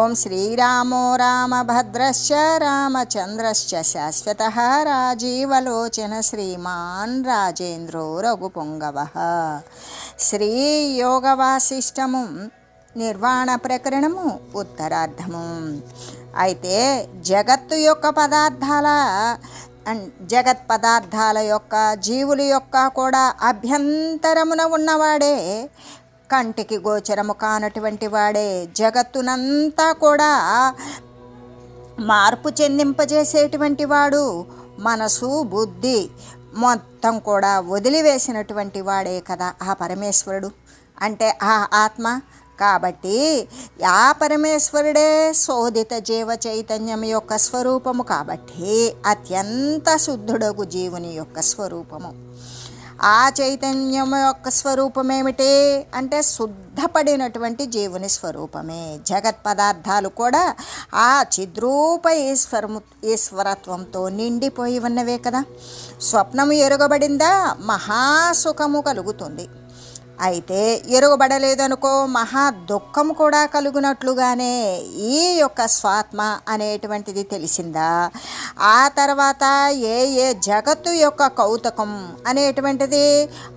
ఓం శ్రీరామో రామభద్రశ్చ రామచంద్రశ్చ శాశ్వత రాజీవలోచన శ్రీమాన్ రాజేంద్రో రఘుపుంగవ. శ్రీ యోగవాసిష్టము నిర్వాణ ప్రకరణము ఉత్తరార్ధము. అయితే జగత్తు యొక్క పదార్థాల జగత్ పదార్థాల యొక్క జీవుల యొక్క కూడా అభ్యంతరమున ఉన్నవాడే కంటికి గోచరము కానటువంటి వాడే. జగత్తునంతా కూడా మార్పు చెందింపజేసేటువంటి వాడు. మనసు బుద్ధి మొత్తం కూడా వదిలివేసినటువంటి వాడే కదా ఆ పరమేశ్వరుడు. అంటే ఆ ఆత్మ. కాబట్టి ఆ పరమేశ్వరుడే శోధిత జీవ చైతన్యం యొక్క స్వరూపము. కాబట్టి అత్యంత శుద్ధుడగు జీవుని యొక్క స్వరూపము. ఆ చైతన్యం యొక్క స్వరూపం ఏమిటి అంటే శుద్ధపడినటువంటి జీవుని స్వరూపమే. జగత్ పదార్థాలు కూడా ఆ చిద్రూప ఈశ్వరము ఈశ్వరత్వంతో నిండిపోయి ఉన్నవే కదా. స్వప్నము ఎరుగబడిందా? మహాసుఖము కలుగుతుంది. అయితే ఎరుగబడలేదనుకో మహా దుఃఖం కూడా కలుగునట్లుగానే ఈ యొక్క స్వాత్మ అనేటువంటిది తెలిసిందా? ఆ తర్వాత ఏ ఏ జగత్తు యొక్క కౌతకం అనేటువంటిది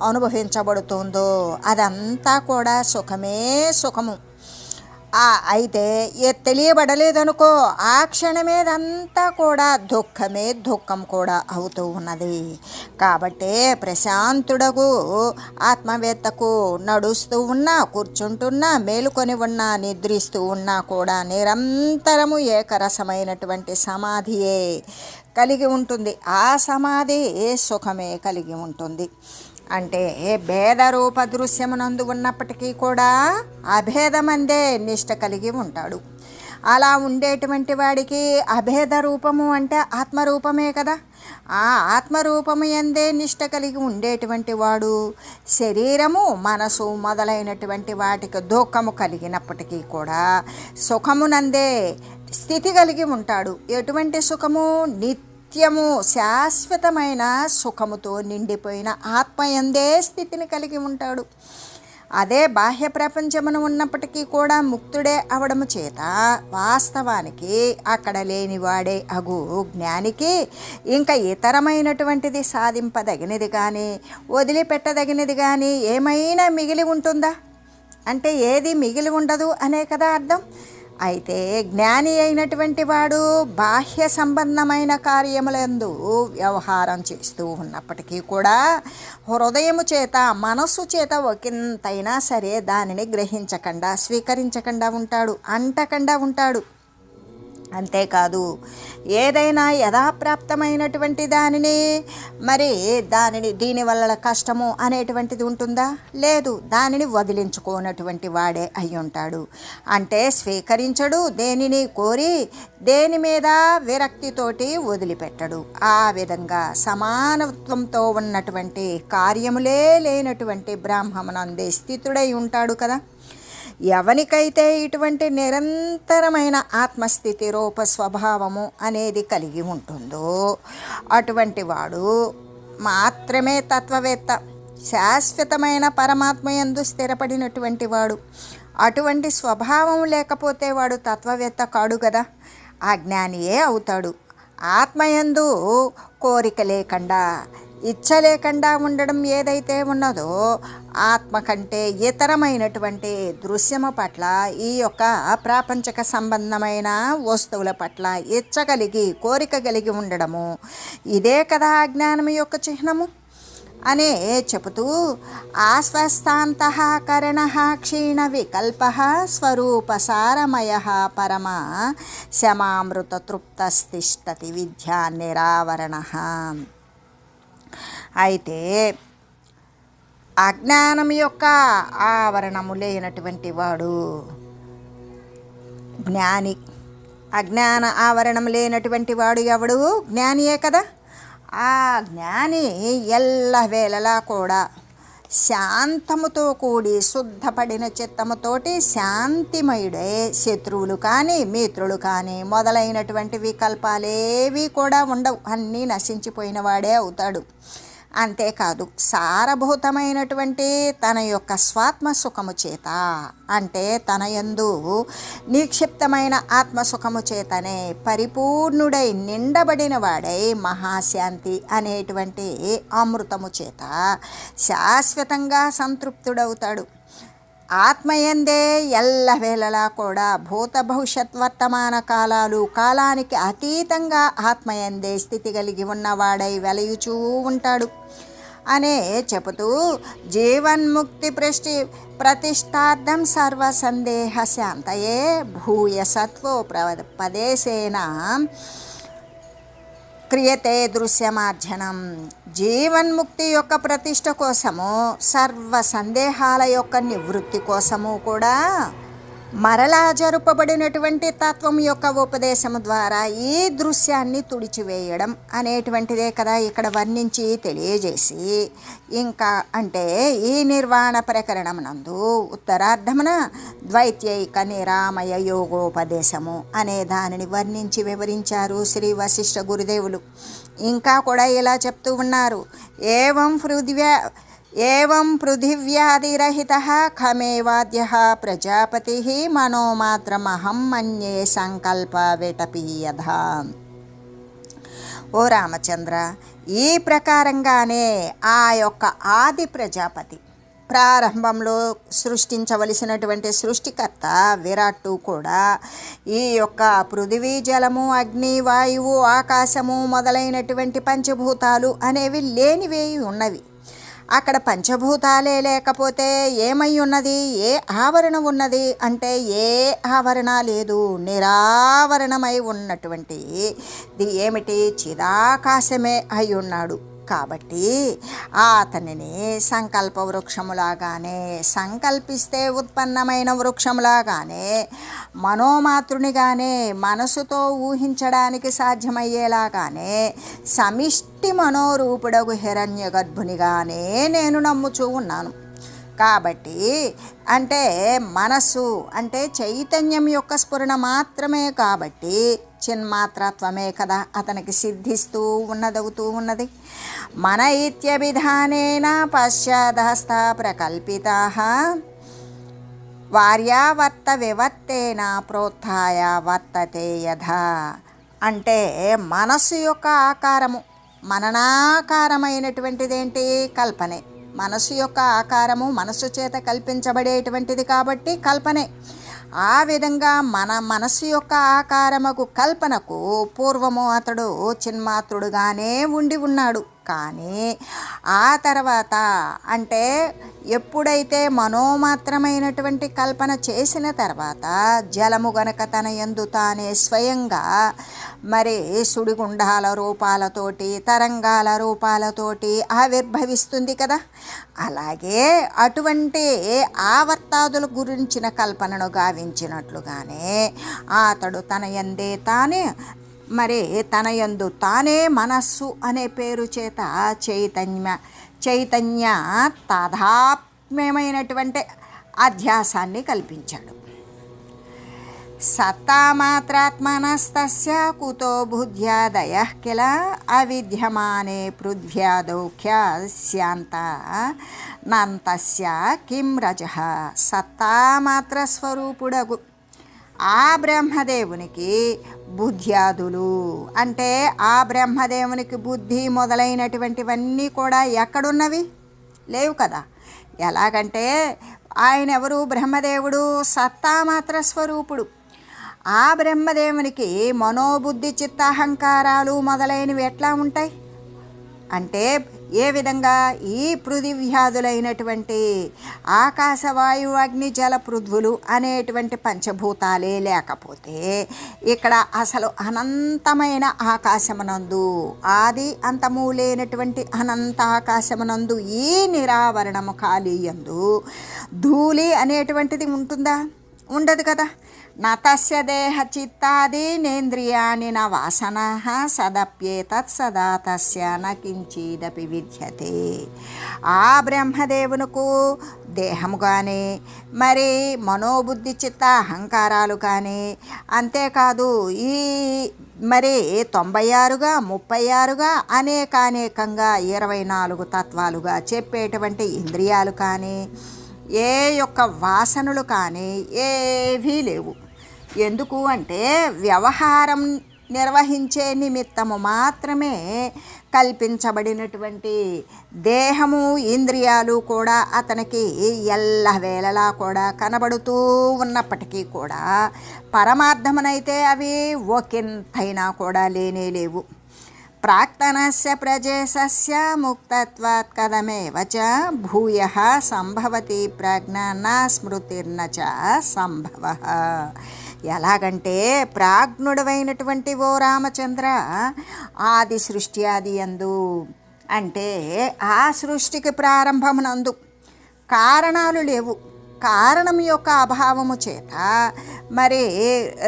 అనుభవించబడుతుందో అదంతా కూడా సుఖమే సుఖము. అయితే ఏ తెలియబడలేదనుకో ఆ క్షణమేదంతా కూడా దుఃఖమే దుఃఖం కూడా అవుతూ ఉన్నది. కాబట్టే ప్రశాంతుడకు ఆత్మవేత్తకు నడుస్తూ ఉన్నా కూర్చుంటున్నా మేలుకొని ఉన్నా నిద్రిస్తూ ఉన్నా కూడా నిరంతరము ఏకరసమైనటువంటి సమాధియే కలిగి ఉంటుంది. ఆ సమాధి సుఖమే కలిగి ఉంటుంది. అంటే భేద రూప దృశ్యమునందు ఉన్నప్పటికీ కూడా అభేదమందే నిష్ట కలిగి ఉంటాడు. అలా ఉండేటువంటి వాడికి అభేద రూపము అంటే ఆత్మరూపమే కదా. ఆ ఆత్మరూపము ఎందే నిష్ట కలిగి ఉండేటువంటి వాడు శరీరము మనసు మొదలైనటువంటి వాటికి దుఃఖము కలిగినప్పటికీ కూడా సుఖమునందే స్థితి కలిగి ఉంటాడు. ఎటువంటి సుఖము? నిత్య నిత్యము శాశ్వతమైన సుఖముతో నిండిపోయిన ఆత్మయందే స్థితిని కలిగి ఉంటాడు. అదే బాహ్య ప్రపంచమును ఉన్నప్పటికీ కూడా ముక్తుడే అవడము చేత వాస్తవానికి అక్కడ లేనివాడే అగు జ్ఞానికి ఇంకా ఇతరమైనటువంటిది సాధింపదగినది కానీ వదిలిపెట్టదగినది కానీ ఏమైనా మిగిలి ఉంటుందా? అంటే ఏది మిగిలి ఉండదు అనే కదా అర్థం. అయితే జ్ఞాని అయినటువంటి వాడు బాహ్య సంబంధమైన కార్యములందు వ్యవహారం చేస్తూ ఉన్నప్పటికీ కూడా హృదయము చేత మనస్సు చేత ఒకంతైనా సరే దానిని గ్రహించకుండా స్వీకరించకుండా ఉంటాడు అంటకుండా ఉంటాడు. అంతేకాదు. ఏదైనా యథాప్రాప్తమైనటువంటి దానిని మరి దానిని దీనివల్ల కష్టము అనేటువంటిది ఉంటుందా? లేదు. దానిని వదిలించుకోనటువంటి వాడే అయి ఉంటాడు. అంటే స్వీకరించడు దేనిని కోరి దేని మీద విరక్తితోటి వదిలిపెట్టడు. ఆ విధంగా సమానత్వంతో ఉన్నటువంటి కార్యములే లేనటువంటి బ్రాహ్మణందే స్థితుడై ఉంటాడు కదా. ఎవనికైతే ఇటువంటి నిరంతరమైన ఆత్మస్థితి రూప స్వభావము అనేది కలిగి ఉంటుందో అటువంటి వాడు మాత్రమే తత్వవేత్త శాశ్వతమైన పరమాత్మ ఎందు స్థిరపడినటువంటి వాడు. అటువంటి స్వభావం లేకపోతే వాడు తత్వవేత్త కాడు కదా ఆ జ్ఞానియే అవుతాడు. ఆత్మయందు కోరిక లేకుండా ఇచ్చ లేకుండా ఉండడం ఏదైతే ఉన్నదో ఆత్మ కంటే ఇతరమైనటువంటి దృశ్యము పట్ల ఈ యొక్క ప్రాపంచక సంబంధమైన వస్తువుల పట్ల ఇచ్చ కలిగి కోరిక కలిగి ఉండడము ఇదే కదా అజ్ఞానం యొక్క చిహ్నము అనే చెబుతూ ఆస్వస్థాంత కరణ క్షీణ వికల్ప స్వరూపసారమయ పరమ శమామృత తృప్తస్తిష్టతి విద్యా నిరావరణ. అయితే అజ్ఞానం యొక్క ఆవరణము లేనటువంటి వాడు జ్ఞాని. అజ్ఞాన ఆవరణం లేనటువంటి వాడు ఎవడు? జ్ఞానియే కదా. ఆ జ్ఞాని ఎల్లవేళలా కూడా శాంతముతో కూడి శుద్ధపడిన చిత్తముతోటి శాంతిమయుడే. శత్రువులు కానీ మిత్రులు కానీ మొదలైనటువంటి వికల్పాలేవి కూడా ఉండవు. అన్నీ నశించిపోయిన వాడే అవుతాడు. అంతేకాదు సారభూతమైనటువంటి తన యొక్క స్వాత్మ సుఖము చేత అంటే తన యందు నిక్షిప్తమైన ఆత్మసుఖము చేతనే పరిపూర్ణుడై నిండబడిన వాడై మహాశాంతి అనేటువంటి అమృతము చేత శాశ్వతంగా సంతృప్తుడవుతాడు. ఆత్మయందే ఎల్లవేళలా కూడా భూత భవిష్యత్ వర్తమాన కాలాలు కాలానికి అతీతంగా ఆత్మయందే స్థితి కలిగి ఉన్నవాడై వెలయుచూ ఉంటాడు. అనే చెబుతూ జీవన్ముక్తి ప్రష్టి ప్రతిష్టార్థం సర్వ సందేహ శాంతయే భూయ ప్ర పదేశేన క్రియతే దృశ్యమార్జనం. జీవన్ముక్తి యొక్క ప్రతిష్ట కోసము సర్వ సందేహాల యొక్క నివృత్తి కోసము కూడా మరలా జరుపబడినటువంటి తత్వం యొక్క ఉపదేశము ద్వారా ఈ దృశ్యాన్ని తుడిచివేయడం అనేటువంటిదే కదా ఇక్కడ వర్ణించి తెలియజేసి. ఇంకా అంటే ఈ నిర్వాణ ప్రకరణం నందు ఉత్తరార్ధమున ద్వైత్యైక నిరామయ యోగోపదేశము అనే దానిని వర్ణించి వివరించారు శ్రీ వశిష్ఠ గురుదేవులు. ఇంకా కూడా ఇలా చెప్తూ ఉన్నారు. ఏవం పృథివ్యా ఏం పృథివ్యాదిరహిత ఖమేవాద్య ప్రజాపతి మనోమాత్రమహం మన్యే సంకల్ప విటపీయధ ఓ రామచంద్ర ఈ ప్రకారంగానే ఆ యొక్క ఆది ప్రజాపతి ప్రారంభంలో సృష్టించవలసినటువంటి సృష్టికర్త విరాట్టు కూడా ఈ యొక్క పృథివీ జలము అగ్ని వాయువు ఆకాశము మొదలైనటువంటి పంచభూతాలు అనేవి లేనివే ఉన్నవి. అక్కడ పంచభూతాలే లేకపోతే ఏమై ఉన్నది? ఏ ఆవరణ ఉన్నది? అంటే ఏ ఆవరణ లేదు. నిరావరణమై ఉన్నటువంటి ఏమిటి? చిదాకాశమే అయి ఉన్నాడు. కాబట్టి అతనిని సంకల్ప వృక్షములాగానే సంకల్పిస్తే ఉత్పన్నమైన వృక్షములాగానే మనోమాతృనిగానే మనసుతో ఊహించడానికి సాధ్యమయ్యేలాగానే సమిష్టి మనోరూపుడగు హిరణ్య గర్భునిగానే నేను నమ్ముచూ ఉన్నాను. కాబట్టి అంటే మనస్సు అంటే చైతన్యం యొక్క స్ఫురణ మాత్రమే కాబట్టి చిన్మాత్రత్వమే కదా అతనికి సిద్ధిస్తూ ఉన్నదవుతూ ఉన్నది. మన ఇత్యభిధానేన పశ్చాదహస్త ప్రకల్పితా. వార్యావర్త వివర్తేన ప్రోత్థాయ వర్తతే యథ. అంటే మనస్సు యొక్క ఆకారము మననాకారమైనటువంటిదేంటి? కల్పనే. మనసు యొక్క ఆకారము మనసు చేత కల్పించబడేటువంటిది కాబట్టి కల్పనే. ఆ విధంగా మన మనసు యొక్క ఆకారముకు కల్పనకు పూర్వము అతడు చిన్మాత్రుడుగానే ఉండి ఉన్నాడు. కానీ ఆ తర్వాత అంటే ఎప్పుడైతే మనోమాత్రమైనటువంటి కల్పన చేసిన తర్వాత జలము గనక తన ఎందు తానే స్వయంగా మరి సుడిగుండాల రూపాలతోటి తరంగాల రూపాలతోటి ఆవిర్భవిస్తుంది కదా. అలాగే అటువంటి ఆవర్తాదుల గురించిన కల్పనను గావించినట్లుగానే అతడు తన ఎందే తానే మరి తన యందు తానే మనస్సు అనే పేరు చేత చైతన్య చైతన్య తాదాత్మ్యమైనటువంటి అధ్యాసాన్ని కల్పించాడు. సత్తామాత్రాత్మనస్తస్య కుతో బుద్ధ్యాదయ కిల అవిద్యమానే పృథ్వ్యాదౌఖ్యాస్యాంత నంతస్య కిం రజ. సత్తామాత్రస్వరూపుడగు ఆ బ్రహ్మదేవునికి బుద్ధ్యాదులు. అంటే ఆ బ్రహ్మదేవునికి బుద్ధి మొదలైనటువంటివన్నీ కూడా ఎక్కడున్నవి? లేవు కదా. ఎలాగంటే ఆయన ఎవరు? బ్రహ్మదేవుడు సత్తామాత్ర స్వరూపుడు. ఆ బ్రహ్మదేవునికి మనోబుద్ధి చిత్తాహంకారాలు మొదలైనవి ఎట్లా ఉంటాయి? అంటే ఏ విధంగా ఈ పృథివ్యాధులైనటువంటి ఆకాశ వాయు అగ్ని జల పృథ్వులు అనేటువంటి పంచభూతాలే లేకపోతే ఇక్కడ అసలు అనంతమైన ఆకాశమునందు ఆది అంతము లేనటువంటి అనంత ఆకాశమునందు ఈ నిరావరణము ఖాళీ యందు ధూళి అనేటువంటిది ఉంటుందా? ఉండదు కదా. నతస్య దేహ చిత్తాది న వాసన సదప్యేతత్ సదా తస్య న కించిదపి విద్యతే ఆ బ్రహ్మదేవునకు దేహము కానీ మరి మనోబుద్ధి చిత్త అహంకారాలు కానీ అంతేకాదు ఈ మరి తొంభై ఆరుగా ముప్పై ఆరుగా అనేకానేకంగా ఇరవై నాలుగు తత్వాలుగా చెప్పేటువంటి ఇంద్రియాలు కానీ ఏ యొక్క వాసనలు కానీ ఏవీ లేవు ఎందుకు అంటే వ్యవహారం నిర్వహించే నిమిత్తము మాత్రమే కల్పించబడినటువంటి దేహము ఇంద్రియాలు కూడా అతనికి ఎల్లవేళలా కూడా కనబడుతూ ఉన్నప్పటికీ కూడా పరమార్థమునైతే అవి ఒకంతైనా కూడా లేనే లేవు. ప్రాక్తనస్య ప్రజేశస్య ముక్తత్వాత్ కథమేవ చ భూయ సంభవతి ప్రజ్ఞ నా స్మృతిర్న చ సంభవ. ఎలాగంటే ప్రాజ్ఞుడవైనటువంటి ఓ రామచంద్ర ఆది సృష్టి ఆది ఎందు అంటే ఆ సృష్టికి ప్రారంభమునందు కారణాలు లేవు. కారణం యొక్క అభావము చేత మరి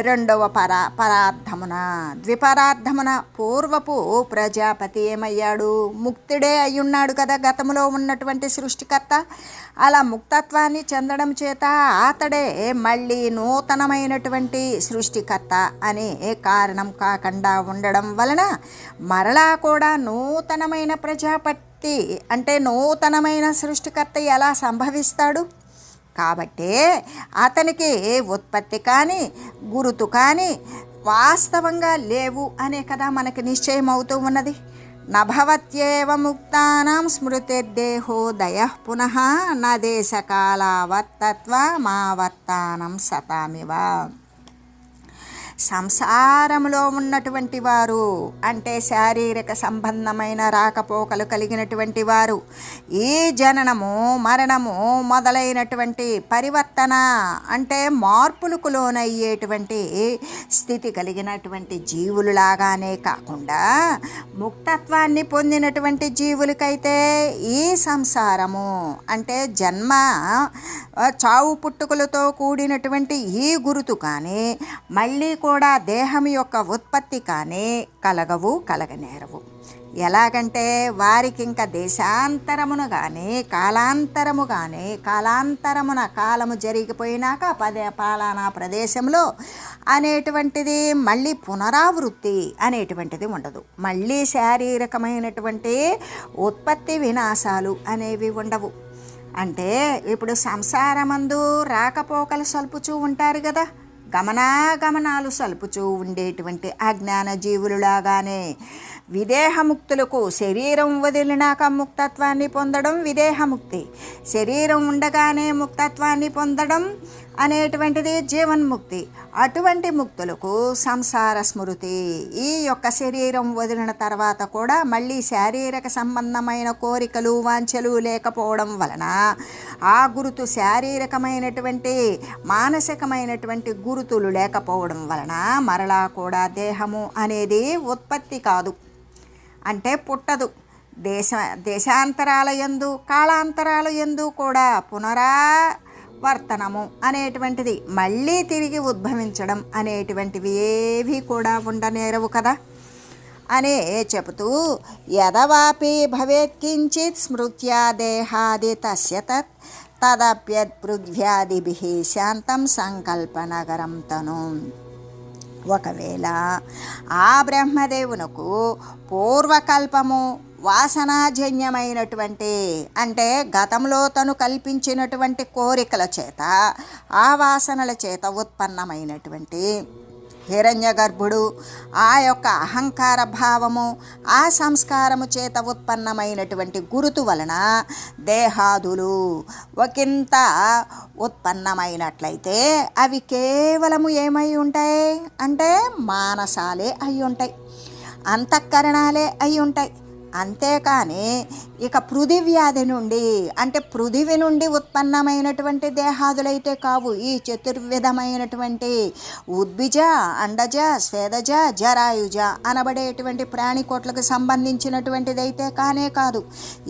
రెండవ పరా పరార్థమున ద్విపరార్థమున పూర్వపు ప్రజాపతి ఏమయ్యాడు? ముక్తుడే అయ్యున్నాడు కదా గతంలో ఉన్నటువంటి సృష్టికర్త. అలా ముక్తత్వాన్ని చెందడం చేత అతడే మళ్ళీ నూతనమైనటువంటి సృష్టికర్త అనే కారణం కాకుండా ఉండడం వలన మరలా కూడా నూతనమైన ప్రజాపతి అంటే నూతనమైన సృష్టికర్త ఎలా సంభవిస్తాడు? కాబట్టే అతనికి ఉత్పత్తి కానీ గురుతు కానీ వాస్తవంగా లేవు అనే కదా మనకి నిశ్చయం అవుతూ ఉన్నది. నభవత్యేవ ముక్తానాం స్మృతిర్దేహోదయ పునః నదేశకాలావర్తత్వ మా వర్తానం సతామివ. సంసారంలో ఉన్నటువంటి వారు అంటే శారీరక సంబంధమైన రాకపోకలు కలిగినటువంటి వారు ఈ జననము మరణము మొదలైనటువంటి పరివర్తన అంటే మార్పులకు లోనయ్యేటువంటి స్థితి కలిగినటువంటి జీవులులాగానే కాకుండా ముక్తత్వాన్ని పొందినటువంటి జీవులకైతే ఈ సంసారము అంటే జన్మ చావు పుట్టుకలతో కూడినటువంటి ఈ గురుతు కానీ మళ్ళీ కూడా దేహం యొక్క ఉత్పత్తి కానీ కలగవు కలగనేరవు. ఎలాగంటే వారికి ఇంకా దేశాంతరమును కానీ కాలాంతరము కానీ కాలాంతరమున కాలము జరిగిపోయినాక పదే పాలానా ప్రదేశంలో అనేటువంటిది మళ్ళీ పునరావృత్తి అనేటువంటిది ఉండదు. మళ్ళీ శారీరకమైనటువంటి ఉత్పత్తి వినాశాలు అనేవి ఉండవు. అంటే ఇప్పుడు సంసారమందు రాకపోకలు సల్పుచూ ఉంటారు కదా గమనాగమనాలు సలుపుచూ ఉండేటువంటి అజ్ఞాన జీవులులాగానే విదేహముక్తులకు శరీరం వదిలినాక ముక్తత్వాన్ని పొందడం విదేహముక్తి. శరీరం ఉండగానే ముక్తత్వాన్ని పొందడం అనేటువంటిది జీవన్ముక్తి. అటువంటి ముక్తులకు సంసార స్మృతి. ఈ యొక్క శరీరం వదిలిన తర్వాత కూడా మళ్ళీ శారీరక సంబంధమైన కోరికలు వాంఛలు లేకపోవడం వలన ఆ గురుతు శారీరకమైనటువంటి మానసికమైనటువంటి గురుతులు లేకపోవడం వలన మరలా కూడా దేహము అనేది ఉత్పత్తి కాదు. అంటే పుట్టదు. దేశ దేశాంతరాల ఎందు కాలాంతరాల ఎందు కూడా పునరా వర్తనము అనేటువంటిది మళ్ళీ తిరిగి ఉద్భవించడం అనేటువంటివి ఏవి కూడా ఉండనేరవు కదా. అనే చెబుతూ యదవాపి భవేత్ కించిత్ స్మృత్యా దేహాది తస్య తత్ తదప్యత్పృథ్వ్యాదిభిः శాంతం సంకల్పనగరం తను. ఒకవేళ ఆ బ్రహ్మదేవునకు పూర్వకల్పము వాసనాజన్యమైనటువంటి అంటే గతంలో తను కల్పించినటువంటి కోరికల చేత ఆ వాసనల చేత ఉత్పన్నమైనటువంటి హిరణ్య గర్భుడు ఆ యొక్క అహంకార భావము ఆ సంస్కారము చేత ఉత్పన్నమైనటువంటి గురుతు వలన దేహాదులు ఒకంత ఉత్పన్నమైనట్లయితే అవి కేవలము ఏమై ఉంటాయి? అంటే మానసాలే అయి ఉంటాయి అంతఃకరణాలే అయి ఉంటాయి అంతేకాని ఇక పృథివ్యాధి నుండి అంటే పృథివి నుండి ఉత్పన్నమైనటువంటి దేహాదులైతే కావు ఈ చతుర్విధమైనటువంటి ఉద్భిజ అండజ స్వేదజ జరాయుజ అనబడేటువంటి ప్రాణికోట్లకు సంబంధించినటువంటిది అయితే కానే కాదు.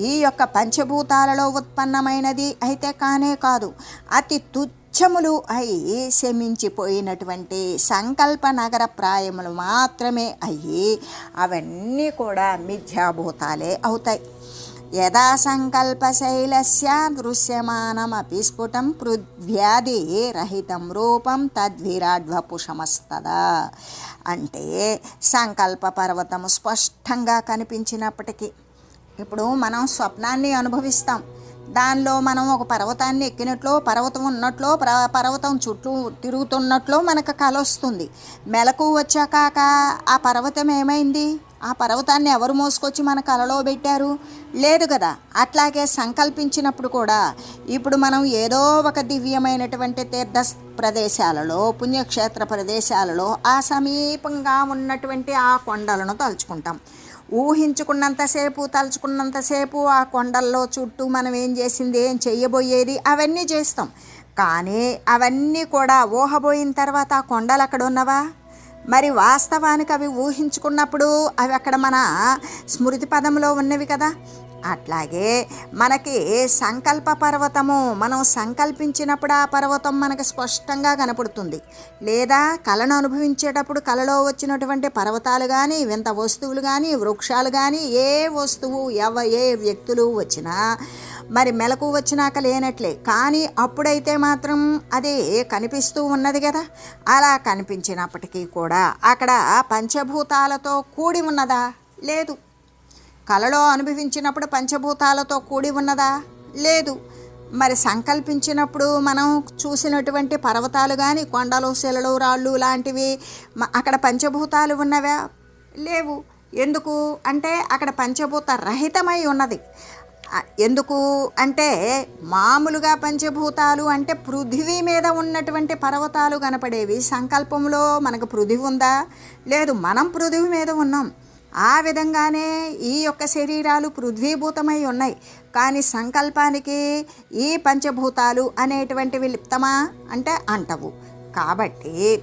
ఈ యొక్క పంచభూతాలలో ఉత్పన్నమైనది అయితే కానే కాదు. అతి తు మిథ్యములు అయి శమించిపోయినటువంటి సంకల్ప నగర ప్రాయములు మాత్రమే అయ్యి అవన్నీ కూడా మిథ్యాభూతాలే అవుతాయి. యదా సంకల్పశైలస్య దృశ్యమానమపి స్ఫుటం పృథ్వ్యాధి రహితం రూపం తద్విరాడ్వపుషమస్తదా. అంటే సంకల్ప పర్వతము స్పష్టంగా కనిపించినప్పటికీ ఇప్పుడు మనం స్వప్నాన్ని అనుభవిస్తాం. దానిలో మనం ఒక పర్వతాన్ని ఎక్కినట్లు పర్వతం ఉన్నట్లు పర్వతం చుట్టూ తిరుగుతున్నట్లు మనకు కల వస్తుంది. మెలకు వచ్చాక ఆ పర్వతం ఏమైంది? ఆ పర్వతాన్ని ఎవరు మోసుకొచ్చి మన కలలో పెట్టారు? లేదు కదా. అట్లాగే సంకల్పించినప్పుడు కూడా ఇప్పుడు మనం ఏదో ఒక దివ్యమైనటువంటి తీర్థ ప్రదేశాలలో పుణ్యక్షేత్ర ప్రదేశాలలో ఆ సమీపంగా ఉన్నటువంటి ఆ కొండలను తలుచుకుంటాం. ఊహించుకున్నంతసేపు తలుచుకున్నంతసేపు ఆ కొండల్లో చుట్టూ మనం ఏం చేసింది ఏం చెయ్యబోయేది అవన్నీ చేస్తాం. కానీ అవన్నీ కూడా ఊహబోయిన తర్వాత ఆ కొండలు అక్కడ ఉన్నవా? మరి వాస్తవానికి అవి ఊహించుకున్నప్పుడు అవి అక్కడ మన స్మృతి పదంలో ఉన్నవి కదా. అట్లాగే మనకి సంకల్ప పర్వతము మనం సంకల్పించినప్పుడు ఆ పర్వతం మనకు స్పష్టంగా కనపడుతుంది. లేదా కళను అనుభవించేటప్పుడు కళలో వచ్చినటువంటి పర్వతాలు కానీ వింత వస్తువులు కానీ వృక్షాలు కానీ ఏ వస్తువు ఎవ ఏ వ్యక్తులు వచ్చినా మరి మెలకు వచ్చినాక లేనట్లే. కానీ అప్పుడైతే మాత్రం అది కనిపిస్తూ ఉన్నది కదా. అలా కనిపించినప్పటికీ కూడా అక్కడ పంచభూతాలతో కూడి ఉన్నదా? లేదు. కలలో అనుభవించినప్పుడు పంచభూతాలతో కూడి ఉన్నదా? లేదు. మరి సంకల్పించినప్పుడు మనం చూసినటువంటి పర్వతాలు కానీ కొండలు శిలలు రాళ్ళు లాంటివి అక్కడ పంచభూతాలు ఉన్నవా? లేవు. ఎందుకు? అంటే అక్కడ పంచభూత రహితమై ఉన్నది. ఎందుకు అంటే మామూలుగా పంచభూతాలు అంటే పృథివీ మీద ఉన్నటువంటి పర్వతాలు కనపడేవి. సంకల్పంలో మనకు పృథివి ఉందా? లేదు. మనం పృథివీ మీద ఉన్నాం. ఆ విధంగానే ఈ యొక్క శరీరాలు పృథ్వీభూతమై ఉన్నాయి. కానీ సంకల్పానికి ఈ పంచభూతాలు అనేటువంటివి లిప్తమా? అంటే అంటవు. కాబట్టి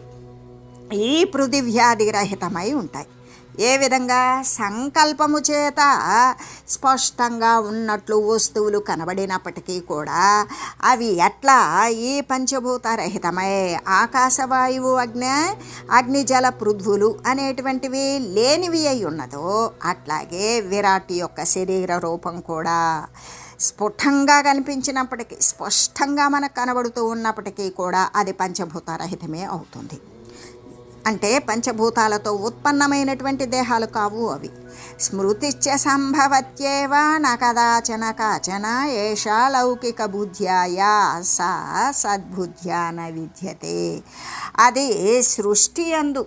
ఈ పృథివ్యాధి రహితమై ఉంటాయి. ఏ విధంగా సంకల్పము చేత స్పష్టంగా ఉన్నట్లు వస్తువులు కనబడినప్పటికీ కూడా అవి ఎట్లా ఈ పంచభూతరహితమై ఆకాశవాయువు అగ్ని అగ్నిజల పృథ్వులు అనేటువంటివి లేనివి అయి ఉన్నదో అట్లాగే విరాట్ యొక్క శరీర రూపం కూడా స్ఫుటంగా కనిపించినప్పటికీ స్పష్టంగా మనకు కనబడుతూ ఉన్నప్పటికీ కూడా అది పంచభూత రహితమే అవుతుంది. అంటే పంచభూతాలతో ఉత్పన్నమైనటువంటి దేహాలు కావు అవి. స్మృతిశ్చ సంభవత్యేవ న కదాచన కాచన ఏషా లౌకిక బుద్ధ్యాయా సా సద్బుద్ధ్యా న విద్యతే. అది సృష్టి అందు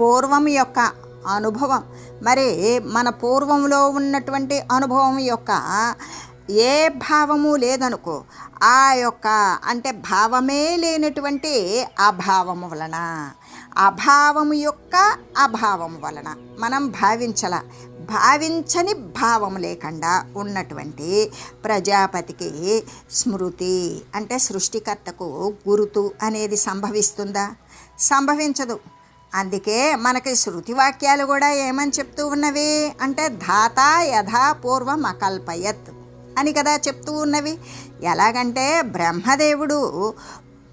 పూర్వం యొక్క అనుభవం. మరి మన పూర్వంలో ఉన్నటువంటి అనుభవం యొక్క ఏ భావము లేదనుకో ఆ యొక్క అంటే భావమే లేనటువంటి అభావము వలన అభావము యొక్క అభావము వలన మనం భావించల భావించని భావం లేకుండా ఉన్నటువంటి ప్రజాపతికి స్మృతి అంటే సృష్టికర్తకు గురుతు అనేది సంభవిస్తుందా? సంభవించదు. అందుకే మనకి శృతి వాక్యాలు కూడా ఏమని చెప్తూ ఉన్నవి? అంటే ధాత యథా పూర్వం అకల్పయత్ అని కదా చెప్తూ ఉన్నవి. ఎలాగంటే బ్రహ్మదేవుడు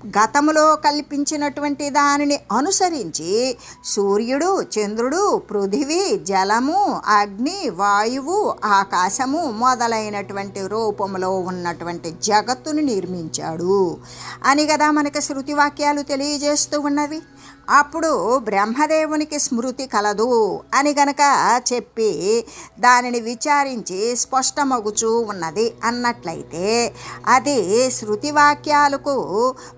గతములో కల్పించినటువంటి దానిని అనుసరించి సూర్యుడు చంద్రుడు పృథివీ జలము అగ్ని వాయువు ఆకాశము మొదలైనటువంటి రూపంలో ఉన్నటువంటి జగత్తును నిర్మించాడు. అని కదా మనకి శృతి వాక్యాలు తెలియజేస్తూ ఉన్నవి. అప్పుడు బ్రహ్మదేవునికి స్మృతి కలదు అని గనక చెప్పి దానిని విచారించి స్పష్టమగుచూ ఉన్నది అన్నట్లయితే అది శృతి వాక్యాలకు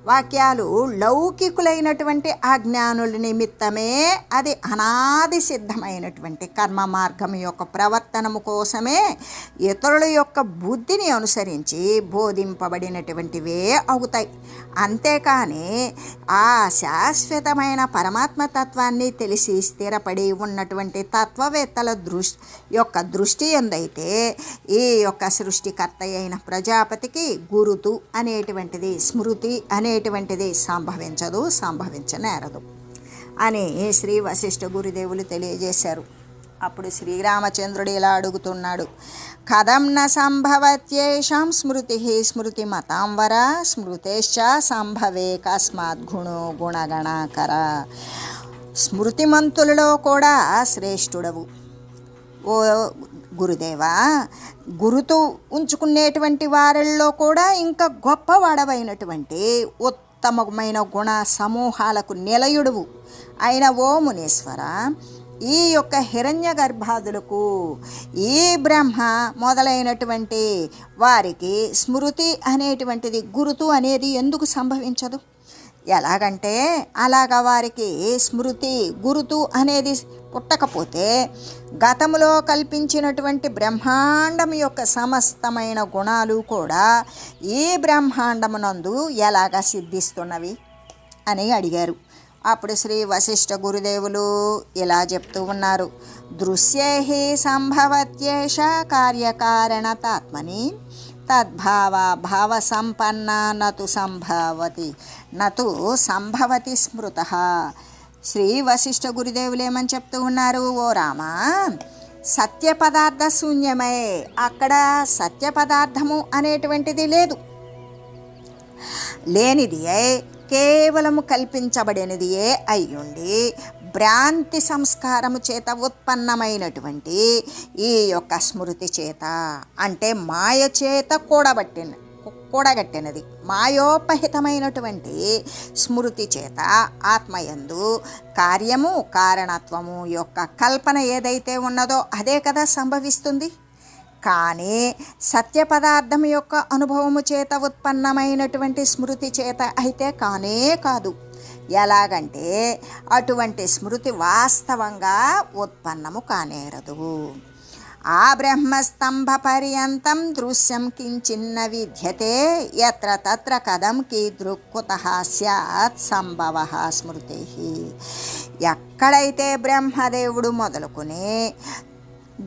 వాక్యాలు లౌకికులైనటువంటి అజ్ఞానుల నిమిత్తమే అది అనాది సిద్ధమైనటువంటి కర్మ మార్గం యొక్క ప్రవర్తనము కోసమే ఇతరుల యొక్క బుద్ధిని అనుసరించి బోధింపబడినటువంటివే అవుతాయి. అంతేకాని ఆ శాశ్వతమైన పరమాత్మ తత్వాన్ని తెలిసి స్థిరపడి ఉన్నటువంటి తత్వవేత్తల దృష్టి యొక్క దృష్టి ఎందైతే ఈ యొక్క సృష్టికర్త అయిన ప్రజాపతికి గురుతు అనేటువంటిది స్మృతి అనేటువంటిది సంభవించదు సంభవించనేరదు అని శ్రీ వశిష్ఠ గురుదేవులు తెలియజేశారు. అప్పుడు శ్రీరామచంద్రుడు ఇలా అడుగుతున్నాడు. కథం న సంభవత్యేషాం స్మృతి స్మృతి వర స్మృతేశ్చ సంభవే కస్మాత్ గుణో గుణగణాకర. స్మృతిమంతులలో కూడా శ్రేష్ఠుడవు. ఓ గురుదేవా గురుతూ ఉంచుకునేటువంటి వారిల్లో కూడా ఇంకా గొప్పవాడవైనటువంటి ఉత్తమమైన గుణ సమూహాలకు నిలయుడువు. అయిన ఓ మునీశ్వర ఈ యొక్క హిరణ్య గర్భాదులకు ఈ బ్రహ్మ మొదలైనటువంటి వారికి స్మృతి అనేటువంటిది గురుతు అనేది ఎందుకు సంభవించదు? ఎలాగంటే అలాగ వారికి స్మృతి గురుతు అనేది పుట్టకపోతే గతంలో కల్పించినటువంటి బ్రహ్మాండం యొక్క సమస్తమైన గుణాలు కూడా ఈ బ్రహ్మాండమునందు ఎలాగ సిద్ధిస్తున్నవి అని అడిగారు. అప్పుడు శ్రీ వశిష్ఠ గురుదేవులు ఇలా చెప్తూ ఉన్నారు. దృశ్యై సంభవత్యేష కార్యకారణతాత్మని తద్భావాభావ సంపన్న నతు సంభవతి నతు సంభవతి స్మృత. శ్రీ వశిష్ఠ గురుదేవులు ఏమని చెప్తూ ఉన్నారు? ఓ రామా సత్య పదార్థ శూన్యమే అక్కడ సత్య పదార్థము అనేటువంటిది లేదు. లేనిది కేవలము కల్పించబడినదియే అయ్యుండి. భ్రాంతి సంస్కారము చేత ఉత్పన్నమైనటువంటి ఈ యొక్క స్మృతి చేత అంటే మాయ చేత కూడబట్టిన కూడగట్టినది. మాయోపహితమైనటువంటి స్మృతి చేత ఆత్మయందు కార్యము కారణత్వము యొక్క కల్పన ఏదైతే ఉన్నదో అదే కదా సంభవిస్తుంది. కానీ సత్య పదార్థం యొక్క అనుభవము చేత ఉత్పన్నమైనటువంటి స్మృతి చేత అయితే కానే కాదు. ఎలాగంటే అటువంటి స్మృతి వాస్తవంగా ఉత్పన్నము కానేరదు. ఆ బ్రహ్మస్తంభ పర్యంతం దృశ్యం కించిన్న విద్యతే ఎత్ర తత్ర కథం కీదృక్కుత స్యాత్ సంభవ స్మృతి. ఎక్కడైతే బ్రహ్మదేవుడు మొదలుకుని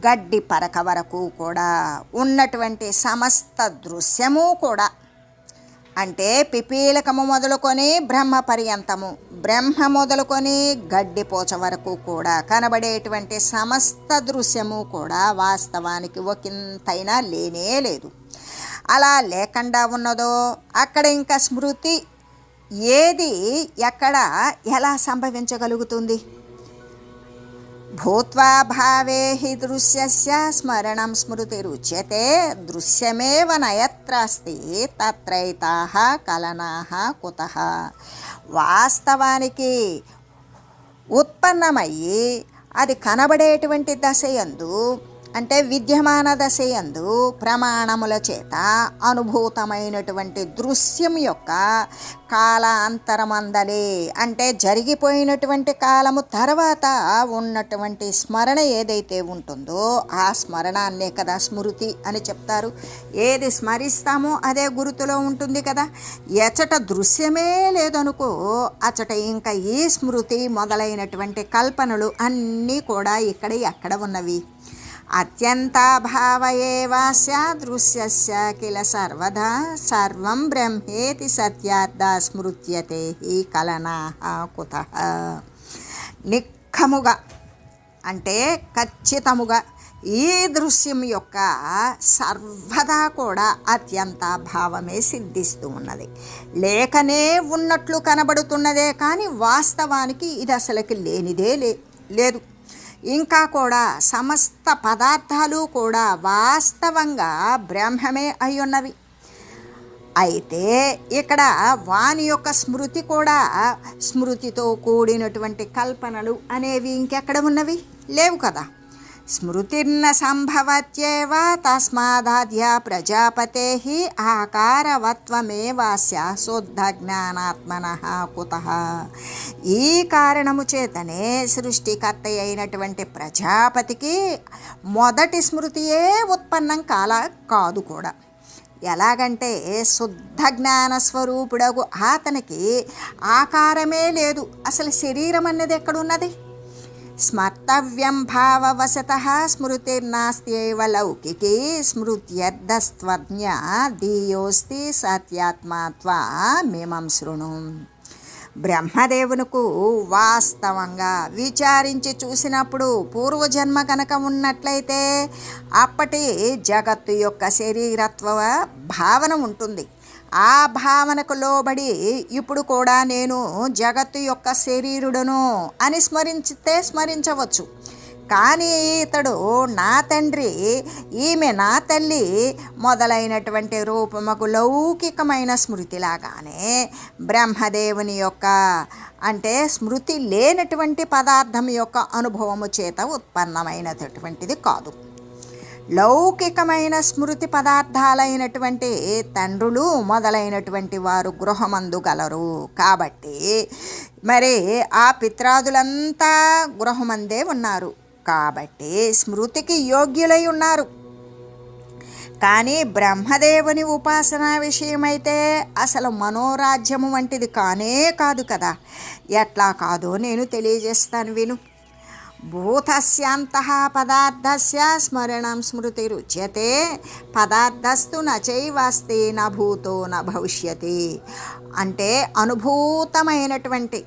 గడ్డి పరక వరకు కూడా ఉన్నటువంటి సమస్త దృశ్యము కూడా. అంటే పిపీలకము మొదలుకొని బ్రహ్మ పర్యంతము బ్రహ్మ మొదలుకొని గడ్డి పోచ వరకు కూడా కనబడేటువంటి సమస్త దృశ్యము కూడా వాస్తవానికి ఒకంతైనా లేనే లేదు. అలా లేకుండా ఉన్నదో అక్కడ ఇంకా స్మృతి ఏది ఎక్కడ ఎలా సంభవించగలుగుతుంది? భూత్వా భావే హి దృశ్యస్య స్మరణం స్మృతిరుచ్యతే దృశ్యమేవ నయత్రాస్తి తత్రైతా కలనా కుత వాస్తవానికి ఉత్పన్నమయ్యి అది కనబడేటువంటి దశయందు అంటే విద్యమాన దశయందు ప్రమాణముల చేత అనుభూతమైనటువంటి దృశ్యం యొక్క కాలాంతరమందలే. అంటే జరిగిపోయినటువంటి కాలము తర్వాత ఉన్నటువంటి స్మరణ ఏదైతే ఉంటుందో ఆ స్మరణాన్నే కదా స్మృతి అని చెప్తారు. ఏది స్మరిస్తామో అదే గురుతులో ఉంటుంది కదా. ఎచట దృశ్యమే లేదనుకో అచట ఇంకా ఈ స్మృతి మొదలైనటువంటి కల్పనలు అన్నీ కూడా ఇక్కడ ఎక్కడ ఉన్నవి? అత్యంతాభావ దృశ్యస్య కిల సర్వదా సర్వం బ్రహ్మేతి సత్యార్థ స్మృత్యతే హి కలనా కుత నిఖముగా అంటే ఖచ్చితముగా ఈ దృశ్యం యొక్క సర్వదా కూడా అత్యంత భావమే సిద్ధిస్తూ ఉన్నది. లేకనే ఉన్నట్లు కనబడుతున్నదే కానీ వాస్తవానికి ఇది అసలుకి లేనిదే లే లేదు. ఇంకా కూడా సమస్త పదార్థాలు కూడా వాస్తవంగా బ్రహ్మమే అయ్యున్నవి. అయితే ఇక్కడ వాని యొక్క స్మృతి కూడా స్మృతితో కూడినటువంటి కల్పనలు అనేవి ఇంకెక్కడ ఉన్నవి? లేవు కదా? స్మృతిర్న సంభవత్యేవ తస్మాదాద్య ప్రజాపతే ఆకారవత్వమేవాస్య శుద్ధ జ్ఞానాత్మన కుత. ఈ కారణము చేతనే సృష్టికర్త అయినటువంటి ప్రజాపతికి మొదటి స్మృతియే ఉత్పన్నం కాల కాదు కూడా. ఎలాగంటే శుద్ధ జ్ఞాన స్వరూపుడగు అతనికి ఆకారమే లేదు. అసలు శరీరం అనేది ఎక్కడున్నది? స్మర్తవ్యం భావవశత స్మృతిర్నాస్త్యేవ లౌకికి స్మృత్యర్థస్త్వజ్ఞ ధీయోస్తి సత్యాత్మత్వ మేమం శృణు బ్రహ్మదేవునికు వాస్తవంగా విచారించి చూసినప్పుడు పూర్వజన్మ కనుక ఉన్నట్లయితే అప్పటి జగత్తు యొక్క శరీరత్వ భావన ఉంటుంది. ఆ భావనకు లోబడి ఇప్పుడు కూడా నేను జగత్తు యొక్క శరీరుడును అని స్మరించితే స్మరించవచ్చు. కానీ ఇతడు నా తండ్రి ఈమె నా తల్లి మొదలైనటువంటి రూపముకు లౌకికమైన స్మృతిలాగానే బ్రహ్మదేవుని యొక్క అంటే స్మృతి లేనటువంటి పదార్థం యొక్క అనుభవము చేత ఉత్పన్నమైనటువంటిది కాదు. లౌకికమైన స్మృతి పదార్థాలైనటువంటి తండ్రులు మొదలైనటువంటి వారు గృహమందు గలరు. కాబట్టి మరి ఆ పిత్రాదులంతా గృహమందే ఉన్నారు. కాబట్టి స్మృతికి యోగ్యులై ఉన్నారు. కానీ బ్రహ్మదేవుని ఉపాసన విషయమైతే అసలు మనోరాజ్యము వంటిది కానే కాదు కదా. ఎట్లా కాదో నేను తెలియజేస్తాను విను. భూతస్యాంత పదార్థస్య స్మరణం స్మృతి రుచ్యతే పదార్థస్తు నచైవాస్తి న భూతో న భవిష్యతి. అంటే అనుభూతమైనటువంటి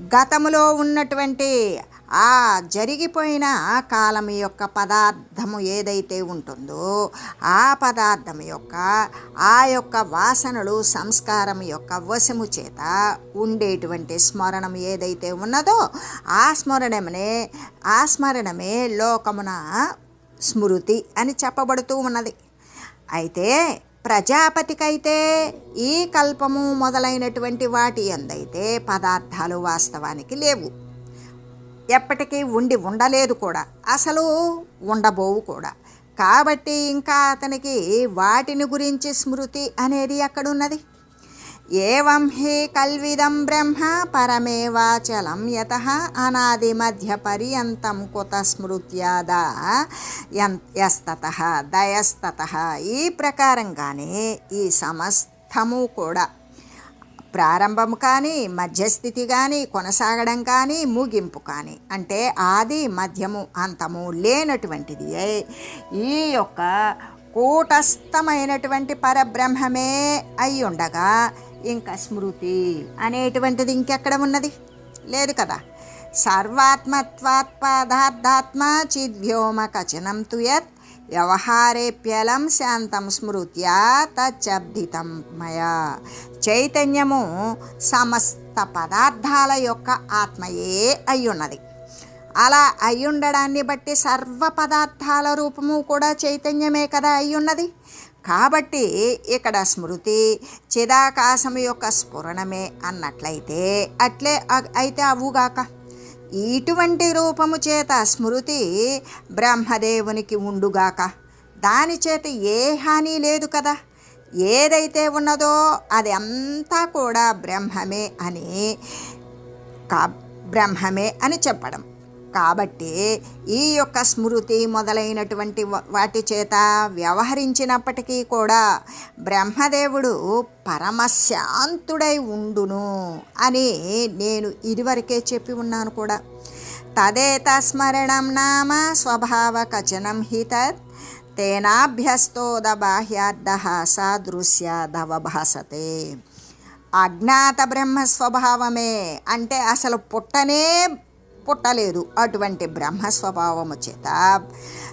గతములో ఉన్నటువంటి ఆ జరిగిపోయిన కాలం యొక్క పదార్థము ఏదైతే ఉంటుందో ఆ పదార్థం యొక్క ఆ యొక్క వాసనలు సంస్కారం యొక్క వశము చేత ఉండేటువంటి స్మరణం ఏదైతే ఉన్నదో ఆ స్మరణమే ఆ స్మరణమే లోకమున స్మృతి అని చెప్పబడుతూ ఉన్నది. అయితే ప్రజాపతికైతే ఈ కల్పము మొదలైనటువంటి వాటి ఎందైతే పదార్థాలు వాస్తవానికి లేవు. ఎప్పటికీ ఉండి ఉండలేదు కూడా. అసలు ఉండబోవు కూడా. కాబట్టి ఇంకా అతనికి వాటిని గురించి స్మృతి అనేది ఎక్కడున్నది? ఏవం హి కల్విదం బ్రహ్మ పరమేవాచలం యత అనాది మధ్య పర్యంతం కుత స్మృత్యాద యస్తత దయస్తత. ఈ ప్రకారంగానే ఈ సమస్తము కూడా ప్రారంభం కానీ మధ్యస్థితి కానీ కొనసాగడం కానీ ముగింపు కానీ అంటే ఆది మధ్యము అంతము లేనటువంటిది. ఈ యొక్క కూటస్థమైనటువంటి పరబ్రహ్మమే అయి ఉండగా ఇంకా స్మృతి అనేటువంటిది ఇంకెక్కడ ఉన్నది? లేదు కదా. సర్వాత్మత్వాత్ పదార్థాత్మ చిద్వ్యోమ కచనం తు యత్ వ్యవహారేప్యలం శాంతం స్మృత్యా తచ్చబ్దితం మయా. చైతన్యము సమస్త పదార్థాల యొక్క ఆత్మయే అయ్యున్నది. అలా అయ్యుండడాన్ని బట్టి సర్వ పదార్థాల రూపము కూడా చైతన్యమే కదా అయ్యున్నది. కాబట్టి ఇక్కడ స్మృతి చిదాకాశం యొక్క స్ఫురణమే అన్నట్లయితే అట్లే అయితే అవుగాక ఇటువంటి రూపము చేత స్మృతి బ్రహ్మదేవునికి ఉండుగాక. దాని చేత ఏ హాని లేదు కదా. ఏదైతే ఉన్నదో అది అంతా కూడా బ్రహ్మమే అని కా బ్రహ్మమే అని చెప్పడం. కాబట్టి ఈ యొక్క స్మృతి మొదలైనటువంటి వాటి చేత వ్యవహరించినప్పటికీ కూడా బ్రహ్మదేవుడు పరమశాంతుడై ఉండును అని నేను ఇదివరకే చెప్పి ఉన్నాను కూడా. తదేత స్మరణం నామ స్వభావ కచనం హి తేనాభ్యస్తోద బాహ్యార్థ సాదృశ్యాదవభాసతే అజ్ఞాత బ్రహ్మ స్వభావమే అంటే అసలు పుట్టనే పుట్టలేదు. అటువంటి బ్రహ్మ స్వభావము చేత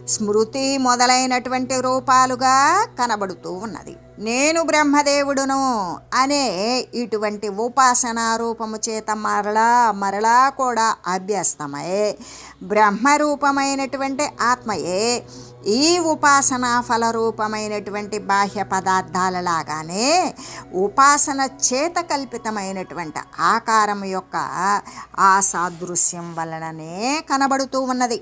స్మృతి మొదలైనటువంటి రూపాలుగా కనబడుతూ ఉన్నది. నేను బ్రహ్మదేవుడును అనే ఇటువంటి ఉపాసన రూపము చేత మరలా మరలా కూడా అభ్యస్తమై బ్రహ్మరూపమైనటువంటి ఆత్మయే. ఈ ఉపాసన ఫలరూపమైనటువంటి బాహ్య పదార్థాల లాగానే ఉపాసన చేత కల్పితమైనటువంటి ఆకారం యొక్క ఆ సాదృశ్యం వలననే కనబడుతూ ఉన్నది.